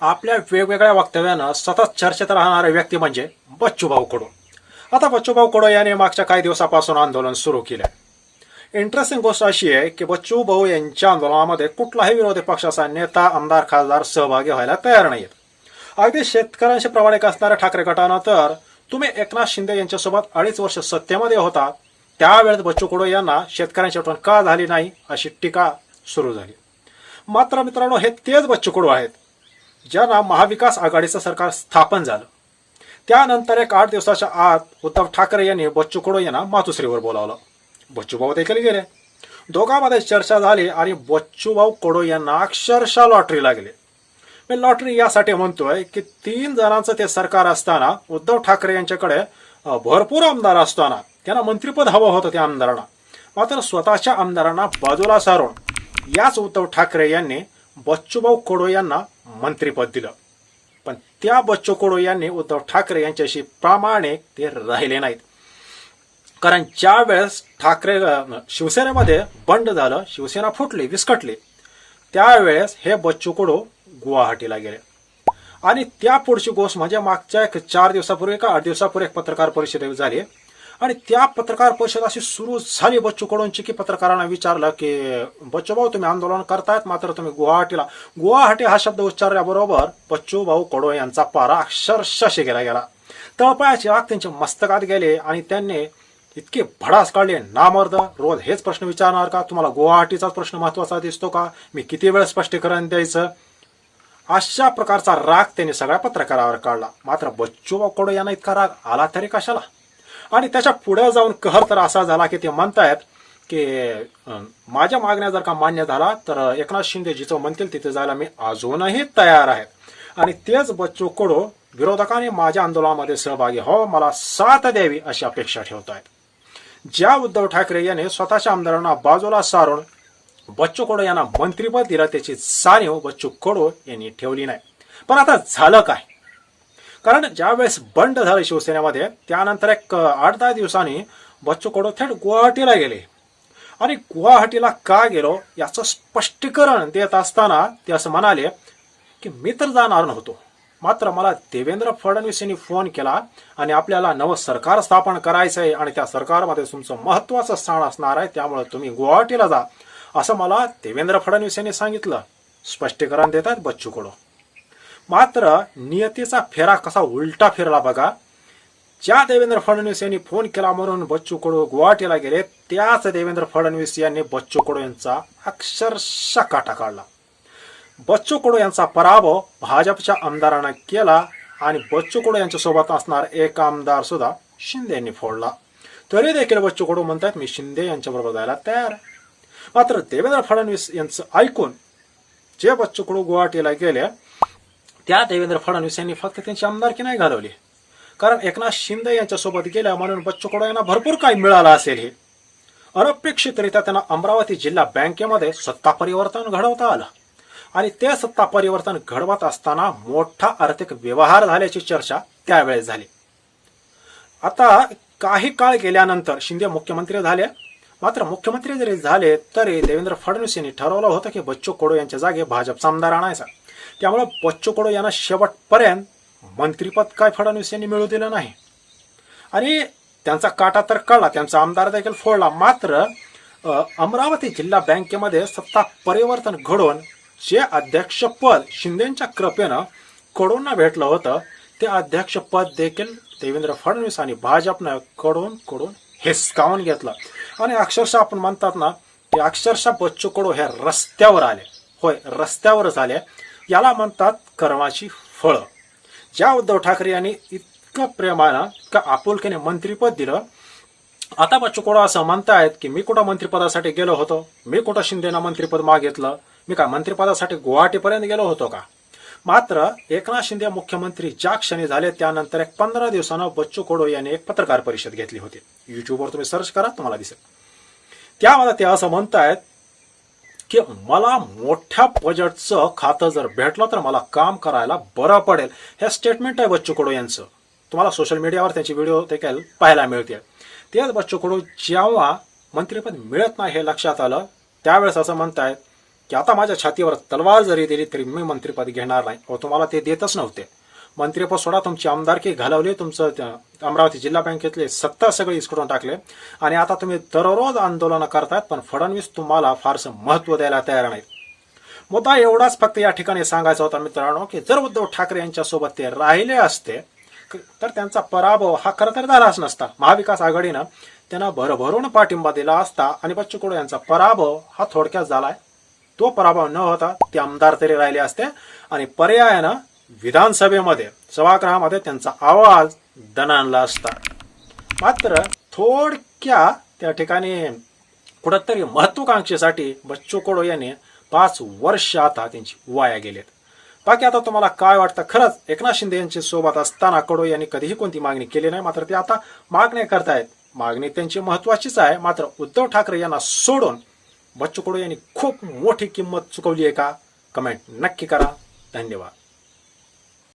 आपल्या वेगवेगळ्या वक्तव्यानं सतत चर्चेत राहणारा व्यक्ती म्हणजे बच्चूभाऊ कडू. आता बच्चूभाऊ कडू याने मागच्या काही दिवसापासून आंदोलन सुरू केलं इंटरेस्टिंग गोष्ट अशी आहे की बच्चू भाऊ यांच्या आंदोलनामध्ये कुठलाही विरोधी पक्षाचा नेता आमदार खासदार सहभागी व्हायला तयार नाहीत. अगदी शेतकऱ्यांशी प्रामाणिक असणाऱ्या ठाकरे गटानं तर तुम्ही एकनाथ शिंदे यांच्यासोबत अडीच वर्ष सत्तेमध्ये होता त्यावेळेस बच्चू कडू यांना शेतकऱ्यांची आठवण का झाली नाही अशी टीका सुरू झाली. मात्र मित्रांनो हे तेच बच्चू कडू आहेत. ज्यांना महाविकास आघाडीचं सरकार स्थापन झालं. त्यानंतर एक आठ दिवसाच्या आत उद्धव ठाकरे यांनी बच्चू कडू यांना मातुश्रीवर बोलावलं. बच्चूभाऊ देखील गेले. दोघांमध्ये चर्चा झाली आणि बच्चूभाऊ कडू यांना अक्षरशः लॉटरी लागले. मी लॉटरी यासाठी म्हणतोय की तीन जणांचं ते सरकार असताना उद्धव ठाकरे यांच्याकडे भरपूर आमदार असताना त्यांना मंत्रिपद हवं होतं त्या आमदारांना. मात्र स्वतःच्या आमदारांना बाजूला सारून याच उद्धव ठाकरे यांनी बच्चूभाऊ कडू यांना मंत्रीपद दिलं. पण त्या बच्चू कडू यांनी उद्धव ठाकरे यांच्याशी प्रामाणिक ते राहिले नाहीत. कारण ज्या वेळेस ठाकरे शिवसेनेमध्ये बंड झालं शिवसेना फुटली विस्कटली त्यावेळेस हे बच्चू कडू गुवाहाटीला गेले. आणि त्या पुढची गोष्ट म्हणजे मागच्या एक चार दिवसापूर्वी का आठ दिवसापूर्वी एक पत्रकार परिषद झाली. आणि त्या पत्रकार परिषद अशी सुरू झाली. बच्चू कडूंची की पत्रकारांना विचारलं की बच्चू भाऊ तुम्ही आंदोलन करतायत मात्र तुम्ही गुवाहाटीला गुवाहाटी हा शब्द उच्चारल्याबरोबर बच्चू भाऊ कडो यांचा पारा अक्षरशः गेला गेला. तळपायाचे आग त्यांच्या मस्तकात गेले आणि त्यांनी इतके भडास काढले. नामर्द रोज हेच प्रश्न विचारणार का? तुम्हाला गुवाहाटीचाच प्रश्न महत्त्वाचा दिसतो का? मी किती वेळ स्पष्टीकरण द्यायचं? अशा प्रकारचा राग त्यांनी सगळ्या पत्रकारावर काढला. मात्र बच्चू कडो यांना इतका राग आला तरी कशाला? आणि त्याच्या पुढे जाऊन कहर तर असा झाला की ते म्हणतायत की माझ्या मागण्या जर का मान्य झाला तर एकनाथ शिंदे जिथं म्हणतील तिथे जायला मी अजूनही तयार आहे. आणि तेच बच्चू कडो विरोधकांनी माझ्या आंदोलनामध्ये सहभागी हो मला साथ द्यावी अशी अपेक्षा ठेवत आहेत ज्या उद्धव ठाकरे यांनी स्वतःच्या आमदारांना बाजूला सारून बच्चू कडो यांना मंत्रीपद दिलं त्याची जाणीव बच्चू कडो यांनी ठेवली नाही. पण आता झालं काय? कारण ज्यावेळेस बंड झालं शिवसेनेमध्ये त्यानंतर एक आठ दहा दिवसांनी बच्चू कडू थेट गुवाहाटीला गेले. आणि गुवाहाटीला का गेलो याचं स्पष्टीकरण देत असताना ते असं म्हणाले की मी तर जाणार नव्हतो. मात्र मला देवेंद्र फडणवीस यांनी फोन केला आणि आपल्याला नवं सरकार स्थापन करायचं आहे आणि त्या सरकारमध्ये तुमचं महत्वाचं स्थान असणार आहे त्यामुळे तुम्ही गुवाहाटीला जा असं मला देवेंद्र फडणवीस यांनी सांगितलं. स्पष्टीकरण देतात बच्चू कडू. मात्र नियतीचा फेरा कसा उलटा फिरला बघा. ज्या देवेंद्र फडणवीस यांनी फोन केला म्हणून बच्चू कडू गुवाहाटीला गेले त्याच देवेंद्र फडणवीस यांनी बच्चू कडू यांचा अक्षरशः काटा काढला. बच्चू कडू यांचा पराभव भाजपच्या आमदारानं केला आणि बच्चू कडू यांच्यासोबत असणार एक आमदार सुद्धा शिंदे यांनी फोडला. तरी देखील बच्चू कडू म्हणतात मी शिंदे यांच्याबरोबर जायला तयार मात्र देवेंद्र फडणवीस यांचं ऐकून जे बच्चू कडू गुवाहाटीला गेले त्या देवेंद्र फडणवीस यांनी फक्त त्यांची आमदारकी नाही घालवली. कारण एकनाथ शिंदे यांच्यासोबत गेल्या म्हणून बच्चू कडू यांना भरपूर काही मिळालं असेल हे. अनपेक्षितरित्या त्यांना अमरावती जिल्हा बँकेमध्ये सत्ता परिवर्तन घडवता आलं. आणि ते सत्ता परिवर्तन घडवत असताना मोठा आर्थिक व्यवहार झाल्याची चर्चा त्यावेळेस झाली. आता काही काळ गेल्यानंतर शिंदे मुख्यमंत्री झाले. मात्र मुख्यमंत्री जरी झाले तरी देवेंद्र फडणवीस यांनी ठरवलं होतं की बच्चू कडू यांच्या जागे भाजपचा आमदार आणायचा. त्यामुळे बच्चू यांना शेवटपर्यंत मंत्रीपद काय फडणवीस यांनी मिळू दिलं नाही. आणि त्यांचा काटा तर कळला त्यांचा आमदार देखील फोडला. मात्र अमरावती जिल्हा बँकेमध्ये सत्ता परिवर्तन घडवून जे अध्यक्षपद शिंदेच्या कृपेनं कडूंना भेटलं होतं ते अध्यक्षपद देखील देवेंद्र फडणवीस आणि भाजपनं कडून कडून हिसकावून घेतलं. आणि अक्षरशः आपण म्हणतात ना की अक्षरशः बच्चू कडू हे रस्त्यावर आले. होय रस्त्यावरच आले याला म्हणतात कर्माची फळं. ज्या उद्धव ठाकरे यांनी इतकं प्रेमानं इतकं आपुलकीने मंत्रीपद दिलं आता बच्चू कोडा असं म्हणतायत की मी कुठं मंत्रिपदासाठी गेलो होतो? मी कुठं शिंदेना मंत्रिपद मागितलं? मी काय मंत्रिपदासाठी गुवाहाटीपर्यंत गेलो होतो का? मात्र एकनाथ शिंदे मुख्यमंत्री ज्या क्षणी झाले त्यानंतर एक पंधरा दिवसानं बच्चू कोडो यांनी एक पत्रकार परिषद घेतली होती. युट्यूबवर तुम्ही सर्च करा तुम्हाला दिसेल. त्यामध्ये ते असं म्हणतायत की मला मोठ्या बजेटचं खातं जर भेटलं तर मला काम करायला बरं पडेल. हे स्टेटमेंट आहे बच्चू कडू यांचं. तुम्हाला सोशल मीडियावर त्यांची व्हिडिओ देखील पाहायला मिळतील. तेच बच्चू कडू जेव्हा मंत्रिपद मिळत नाही हे लक्षात आलं त्यावेळेस असं म्हणतायत की आता माझ्या छातीवर तलवार जरी दिली तरी मी मंत्रिपद घेणार नाही. व तुम्हाला ते देतच नव्हते. मंत्रिपद सोडा तुमची आमदारकी घालवली तुमचं त्या- अमरावती जिल्हा बँकेतले सत्ता सगळी इसकडून टाकले. आणि आता तुम्ही दररोज आंदोलनं करतायत पण फडणवीस तुम्हाला फारसं महत्त्व द्यायला तयार नाहीत. मुद्दा एवढाच फक्त या ठिकाणी सांगायचा होता मित्रांनो की जर उद्धव ठाकरे यांच्यासोबत ते राहिले असते तर त्यांचा पराभव हा खरं तर झालाच नसता. महाविकास आघाडीनं त्यांना भरभरून पाठिंबा दिला असता आणि बच्चू कडू यांचा पराभव हा थोडक्यात झालाय. तो पराभव न होता ते आमदार तरी राहिले असते आणि पर्यायानं विधानसभेमध्ये सभागृहामध्ये त्यांचा आवाज दणाणला असता. मात्र थोडक्या त्या ठिकाणी कुठंतरी महत्वाकांक्षेसाठी बच्चू कडू यांनी पाच वर्ष आता त्यांची वाया गेलेत. बाकी आता तुम्हाला काय वाटतं? खरंच एकनाथ शिंदे यांच्या सोबत असताना कडो यांनी कधीही कोणती मागणी केली नाही. मात्र ते आता मागण्या करतायत. मागणी त्यांची महत्वाचीच आहे. मात्र उद्धव ठाकरे यांना सोडून बच्चू कडू यांनी खूप मोठी किंमत चुकवली आहे का? कमेंट नक्की करा. धन्यवाद.